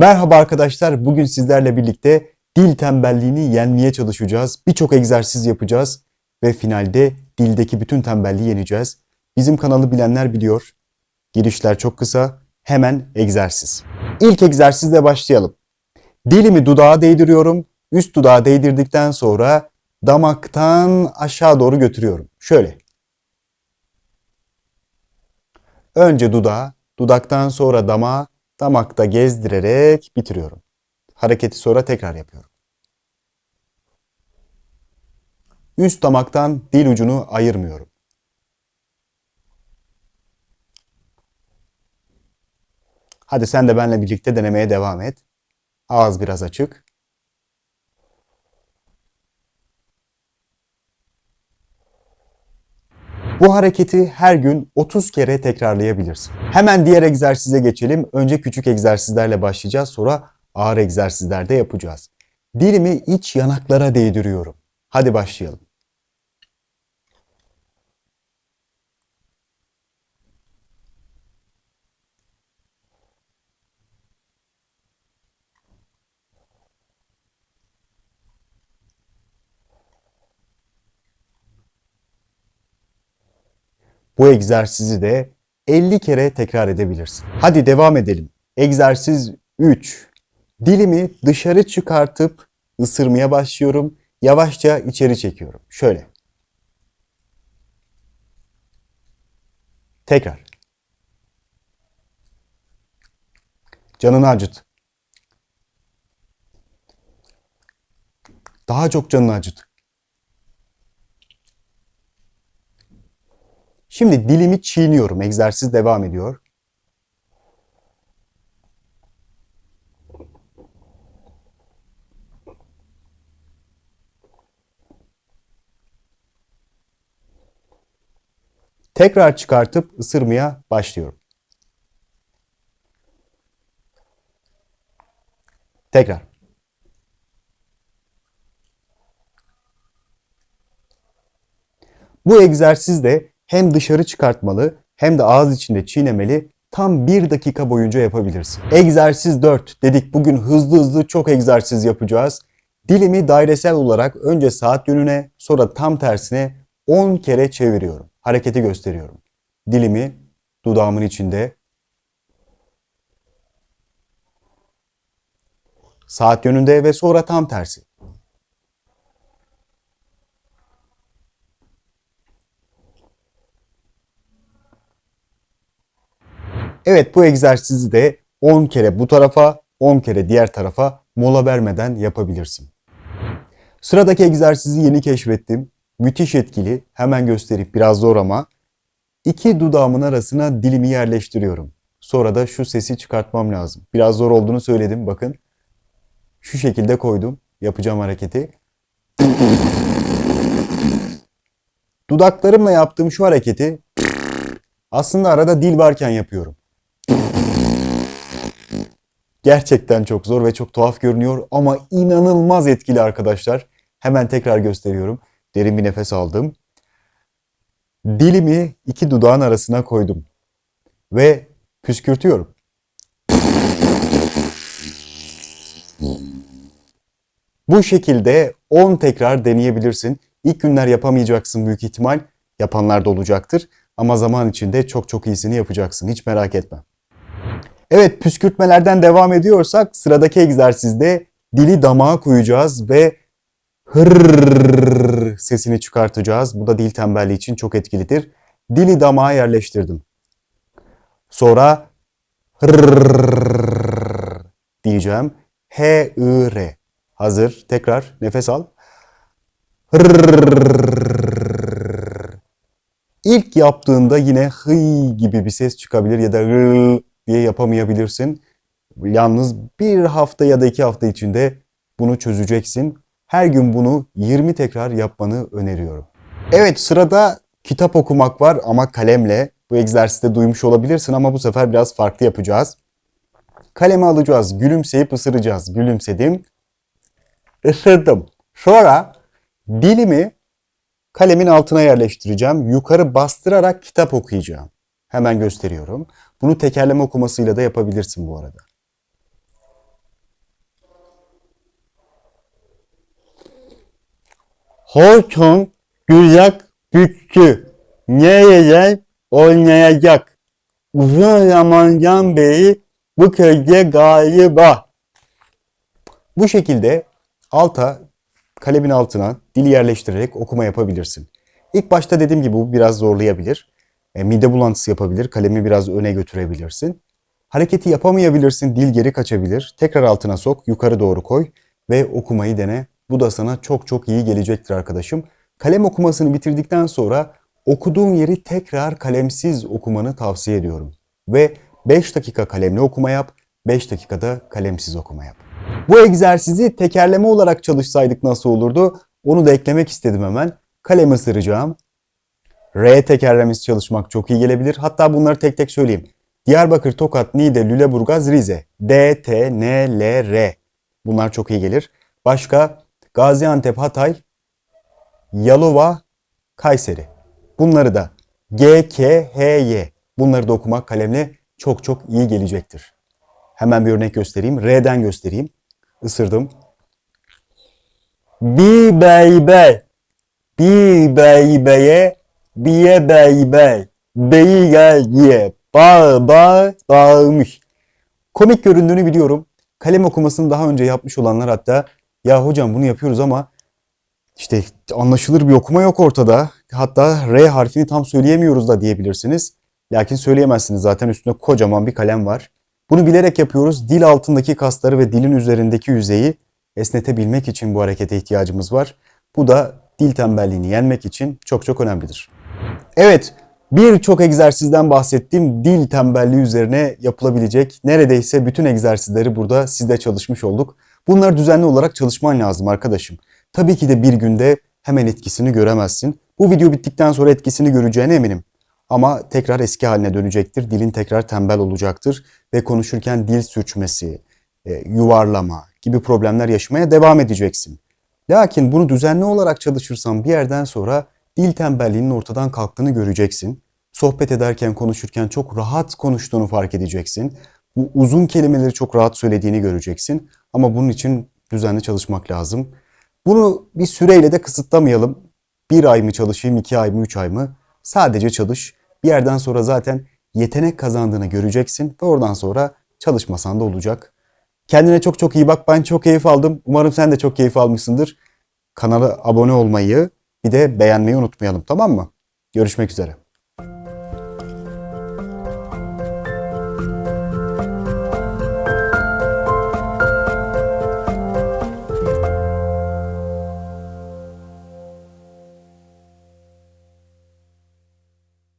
Merhaba arkadaşlar. Bugün sizlerle birlikte dil tembelliğini yenmeye çalışacağız. Birçok egzersiz yapacağız ve finalde dildeki bütün tembelliği yeneceğiz. Bizim kanalı bilenler biliyor. Girişler çok kısa. Hemen egzersiz. İlk egzersizle başlayalım. Dilimi dudağa değdiriyorum. Üst dudağa değdirdikten sonra damaktan aşağı doğru götürüyorum. Şöyle. Önce dudağa, dudaktan sonra damağa, damakta gezdirerek bitiriyorum. Hareketi sonra tekrar yapıyorum. Üst damaktan dil ucunu ayırmıyorum. Hadi sen de benimle birlikte denemeye devam et. Ağız biraz açık. Bu hareketi her gün 30 kere tekrarlayabilirsin. Hemen diğer egzersize geçelim. Önce küçük egzersizlerle başlayacağız. Sonra ağır egzersizlerde yapacağız. Dilimi iç yanaklara değdiriyorum. Hadi başlayalım. Bu egzersizi de 50 kere tekrar edebilirsin. Hadi devam edelim. Egzersiz 3. Dilimi dışarı çıkartıp ısırmaya başlıyorum. Yavaşça içeri çekiyorum. Şöyle. Tekrar. Canını acıt. Daha çok canını acıt. Şimdi dilimi çiğniyorum. Egzersiz devam ediyor. Tekrar çıkartıp ısırmaya başlıyorum. Tekrar. Bu egzersizde hem dışarı çıkartmalı hem de ağız içinde çiğnemeli tam bir dakika boyunca yapabilirsin. Egzersiz 4 dedik bugün hızlı hızlı çok egzersiz yapacağız. Dilimi dairesel olarak önce saat yönüne sonra tam tersine 10 kere çeviriyorum. Hareketi gösteriyorum. Dilimi dudağımın içinde saat yönünde ve sonra tam tersi. Evet bu egzersizi de 10 kere bu tarafa, 10 kere diğer tarafa mola vermeden yapabilirsin. Sıradaki egzersizi yeni keşfettim. Müthiş etkili. Hemen gösterip biraz zor ama. İki dudağımın arasına dilimi yerleştiriyorum. Sonra da şu sesi çıkartmam lazım. Biraz zor olduğunu söyledim bakın. Şu şekilde koydum. Yapacağım hareketi. Dudaklarımla yaptığım şu hareketi aslında arada dil varken yapıyorum. Gerçekten çok zor ve çok tuhaf görünüyor ama inanılmaz etkili arkadaşlar. Hemen tekrar gösteriyorum. Derin bir nefes aldım. Dilimi iki dudağın arasına koydum. Ve püskürtüyorum. Bu şekilde 10 tekrar deneyebilirsin. İlk günler yapamayacaksın büyük ihtimal. Yapanlar da olacaktır. Ama zaman içinde çok çok iyisini yapacaksın. Hiç merak etme. Evet püskürtmelerden devam ediyorsak sıradaki egzersizde dili damağa koyacağız ve hırrrr sesini çıkartacağız. Bu da dil tembelliği için çok etkilidir. Dili damağa yerleştirdim. Sonra hırrrr diyeceğim. H-I-R. Hazır. Tekrar nefes al. Hırrrr. İlk yaptığında yine hıy gibi bir ses çıkabilir ya da diye yapamayabilirsin. Yalnız bir hafta ya da iki hafta içinde bunu çözeceksin. Her gün bunu 20 tekrar yapmanı öneriyorum. Evet sırada kitap okumak var ama kalemle. Bu egzersizde duymuş olabilirsin ama bu sefer biraz farklı yapacağız. Kalemi alacağız, gülümseyip ısıracağız. Gülümsedim, ısırdım. Sonra dilimi kalemin altına yerleştireceğim. Yukarı bastırarak kitap okuyacağım. Hemen gösteriyorum. Bunu tekerleme okumasıyla da yapabilirsin bu arada. Horton Güyak Bütçü nereler oynayacak? Uzun zamandan beri bu köyde galiba. Bu şekilde alta kalemin altına dili yerleştirerek okuma yapabilirsin. İlk başta dediğim gibi bu biraz zorlayabilir. E, mide bulantısı yapabilir, kalemi biraz öne götürebilirsin. Hareketi yapamayabilirsin, dil geri kaçabilir. Tekrar altına sok, yukarı doğru koy ve okumayı dene. Bu da sana çok çok iyi gelecektir arkadaşım. Kalem okumasını bitirdikten sonra okuduğun yeri tekrar kalemsiz okumanı tavsiye ediyorum. Ve 5 dakika kalemli okuma yap, 5 dakikada kalemsiz okuma yap. Bu egzersizi tekerleme olarak çalışsaydık nasıl olurdu? Onu da eklemek istedim hemen. Kalem ısıracağım. R tekerlemesi çalışmak çok iyi gelebilir. Hatta bunları tek tek söyleyeyim. Diyarbakır, Tokat, Niğde, Lüleburgaz, Rize. D, T, N, L, R. Bunlar çok iyi gelir. Başka Gaziantep, Hatay, Yalova, Kayseri. Bunları da G, K, H, Y. Bunları da okumak kalemle çok çok iyi gelecektir. Hemen bir örnek göstereyim. R'den göstereyim. Isırdım. Bir bey bey. Bir bey beye. Biye bey bey. Beyi gel ye. Bağ bağ bağırmış. Komik göründüğünü biliyorum. Kalem okumasını daha önce yapmış olanlar hatta ya hocam bunu yapıyoruz ama işte anlaşılır bir okuma yok ortada. Hatta R harfini tam söyleyemiyoruz da diyebilirsiniz. Lakin söyleyemezsiniz zaten üstünde kocaman bir kalem var. Bunu bilerek yapıyoruz. Dil altındaki kasları ve dilin üzerindeki yüzeyi esnetebilmek için bu harekete ihtiyacımız var. Bu da dil tembelliğini yenmek için çok çok önemlidir. Evet, birçok egzersizden bahsettim. Dil tembelliği üzerine yapılabilecek neredeyse bütün egzersizleri burada sizde çalışmış olduk. Bunları düzenli olarak çalışman lazım arkadaşım. Tabii ki de bir günde hemen etkisini göremezsin. Bu video bittikten sonra etkisini göreceğine eminim. Ama tekrar eski haline dönecektir. Dilin tekrar tembel olacaktır ve konuşurken dil sürçmesi, e, yuvarlama gibi problemler yaşamaya devam edeceksin. Lakin bunu düzenli olarak çalışırsan bir yerden sonra dil tembelliğinin ortadan kalktığını göreceksin. Sohbet ederken, konuşurken çok rahat konuştuğunu fark edeceksin. Bu uzun kelimeleri çok rahat söylediğini göreceksin. Ama bunun için düzenli çalışmak lazım. Bunu bir süreyle de kısıtlamayalım. Bir ay mı çalışayım, iki ay mı, üç ay mı? Sadece çalış. Bir yerden sonra zaten yetenek kazandığını göreceksin ve oradan sonra çalışmasan da olacak. Kendine çok çok iyi bak. Ben çok keyif aldım. Umarım sen de çok keyif almışsındır. Kanala abone olmayı bir de beğenmeyi unutmayalım tamam mı? Görüşmek üzere.